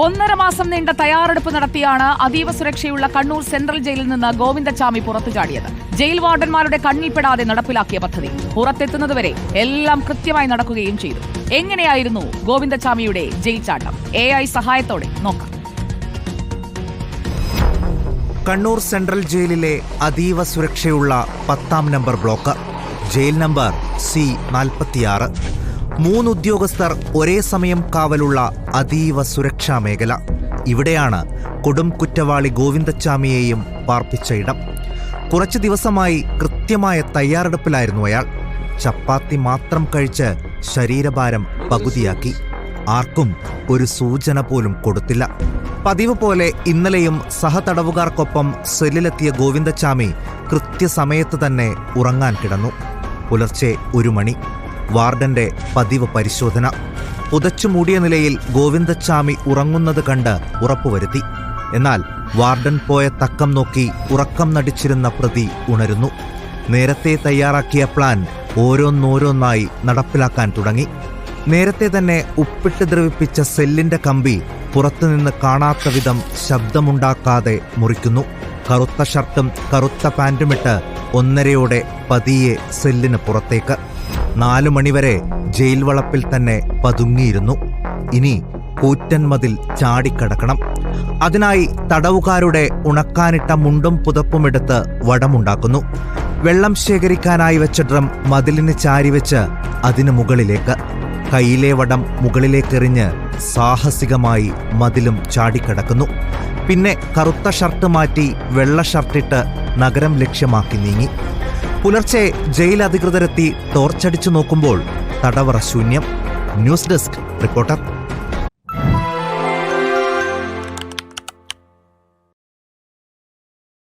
ഒന്നര മാസം നീണ്ട തയ്യാറെടുപ്പ് നടത്തിയാണ് അതീവ സുരക്ഷയുള്ള കണ്ണൂർ സെൻട്രൽ ജയിലിൽ നിന്ന് ഗോവിന്ദച്ചാമി പുറത്തു ചാടിയത്. ജയിൽ വാർഡന്മാരുടെ കണ്ണിൽപ്പെടാതെ നടപ്പിലാക്കിയ പദ്ധതി പുറത്തെത്തുന്നതുവരെ എല്ലാം കൃത്യമായി നടക്കുകയും ചെയ്തു. എങ്ങനെയായിരുന്നു ഗോവിന്ദച്ചാമിയുടെ ജയിൽ ചാട്ടം എ ഐ സഹായത്തോടെ നോക്കാം. കണ്ണൂർ സെൻട്രൽ ജയിലിലെ അതീവ സുരക്ഷയുള്ള പത്താം number block. Jail number C നാൽപ്പത്തിയാറ്. മൂന്ന് ഉദ്യോഗസ്ഥർ ഒരേ സമയം കാവലുള്ള അതീവ സുരക്ഷാ മേഖല. ഇവിടെയാണ് കൊടും കുറ്റവാളി ഗോവിന്ദച്ചാമിയെയും പാർപ്പിച്ച ഇടം. കുറച്ച് ദിവസമായി കൃത്യമായ തയ്യാറെടുപ്പിലായിരുന്നു അയാൾ. ചപ്പാത്തി മാത്രം കഴിച്ച് ശരീരഭാരം പകുതിയാക്കി. ആർക്കും ഒരു സൂചന പോലും കൊടുത്തില്ല. പതിവ് പോലെ ഇന്നലെയും സഹതടവുകാർക്കൊപ്പം സെല്ലിലെത്തിയ ഗോവിന്ദച്ചാമി കൃത്യസമയത്ത് തന്നെ ഉറങ്ങാൻ കിടന്നു. പുലർച്ചെ ഒരു മണി. വാർഡന്റെ പതിവ് പരിശോധന. പുതച്ചു മൂടിയ നിലയിൽ ഗോവിന്ദച്ചാമി ഉറങ്ങുന്നത് കണ്ട് ഉറപ്പുവരുത്തി. എന്നാൽ വാർഡൻ പോയ തക്കം നോക്കി ഉറക്കം നടിച്ചിരുന്ന പ്രതി ഉണരുന്നു. നേരത്തെ തയ്യാറാക്കിയ പ്ലാൻ ഓരോന്നോരോന്നായി നടപ്പിലാക്കാൻ തുടങ്ങി. നേരത്തെ തന്നെ ഉപ്പിട്ട് ദ്രവിപ്പിച്ച സെല്ലിന്റെ കമ്പി പുറത്തുനിന്ന് കാണാത്ത വിധം ശബ്ദമുണ്ടാക്കാതെ മുറിക്കുന്നു. കറുത്ത ഷർട്ടും കറുത്ത പാന്റുമിട്ട് ഒന്നരയോടെ പതിയെ സെല്ലിന് പുറത്തേക്ക്. നാലു മണിവരെ ജയിൽ വളപ്പിൽ തന്നെ പതുങ്ങിയിരുന്നു. ഇനി കൂറ്റൻ മതിൽ ചാടിക്കടക്കണം. അതിനായി തടവുകാരുടെ ഉണക്കാനിട്ട മുണ്ടും പുതപ്പുമെടുത്ത് വടമുണ്ടാക്കുന്നു. വെള്ളം ശേഖരിക്കാനായി വെച്ച ഡ്രം മതിലിന് ചാരിവെച്ച് അതിനു മുകളിലേക്ക്. കയ്യിലെ വടം മുകളിലേക്കെറിഞ്ഞ് സാഹസികമായി മതിലും ചാടിക്കടക്കുന്നു. പിന്നെ കറുത്ത ഷർട്ട് മാറ്റി വെള്ള ഷർട്ടിട്ട് നഗരം ലക്ഷ്യമാക്കി നീങ്ങി. പുലർച്ചെ ജയിൽ അധികൃതരെത്തി ടോർച്ചടിച്ചു നോക്കുമ്പോൾ തടവറ ശൂന്യം. News desk reporter.